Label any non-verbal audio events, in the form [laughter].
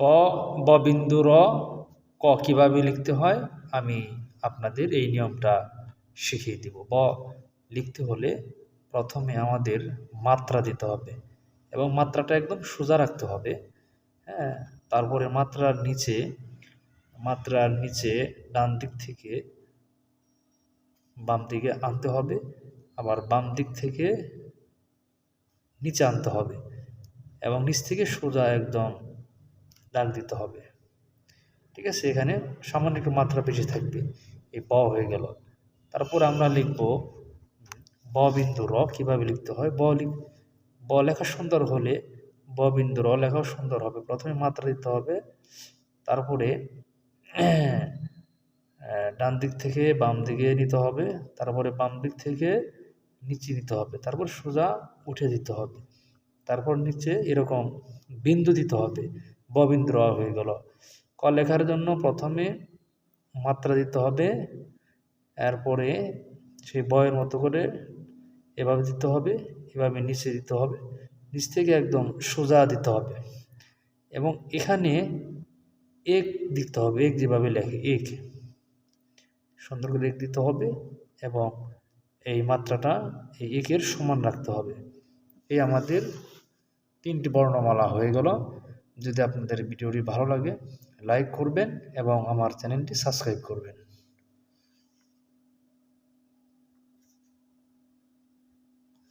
ব ব বিন্দু র, ক কীভাবে লিখতে হয়, আমি আপনাদের এই নিয়মটা শিখিয়ে দিব। ব লিখতে হলে প্রথমে আমাদের মাত্রা দিতে হবে এবং মাত্রাটা একদম সোজা রাখতে হবে। হ্যাঁ তারপরে মাত্রার নিচে মাত্রার নিচে ডান দিক থেকে বাম দিকে আনতে হবে, আবার বাম দিক থেকে নিচে আনতে হবে এবং নিচ থেকে সোজা একদম দাগ দিতে হবে। ঠিক আছে, এখানে সামান্য একটু মাত্রা বেশি থাকবে। এই ব হয়ে গেল। তারপর আমরা লিখব ব বিন্দু র, কীভাবে লিখতে হয়? ব লিখ, ব লেখা সুন্দর হলে ব বিন্দু র লেখাও সুন্দর হবে। প্রথমে মাত্রা দিতে হবে। তারপরে [clears throat] ডান দিক থেকে বাম দিকে নিতে হবে। তারপরে বাম দিক থেকে নিচে নিতে হবে। তারপর সোজা উঠে দিতে হবে। তারপর নিচে এরকম বিন্দু দিতে হবে। ব বিন্দু হয়ে গেল। ক লেখার জন্য প্রথমে মাত্রা দিতে হবে, এরপরে সেই বয়ের মতো করে এভাবে দিতে হবে, এভাবে নিচে দিতে হবে, নিচ থেকে একদম সোজা দিতে হবে। এবং এখানে এক দিতে হবে, এক যেভাবে লেখে, এক। সুন্দর করে এক দিতে হবে এবং এই মাত্রাটা, এই একের সমান রাখতে হবে। এই আমাদের তিনটি বর্ণমালা হয়ে গেল। যদি আপনাদের ভিডিওটি ভালো লাগে লাইক করবেন এবং আমার চ্যানেলটি সাবস্ক্রাইব করবেন।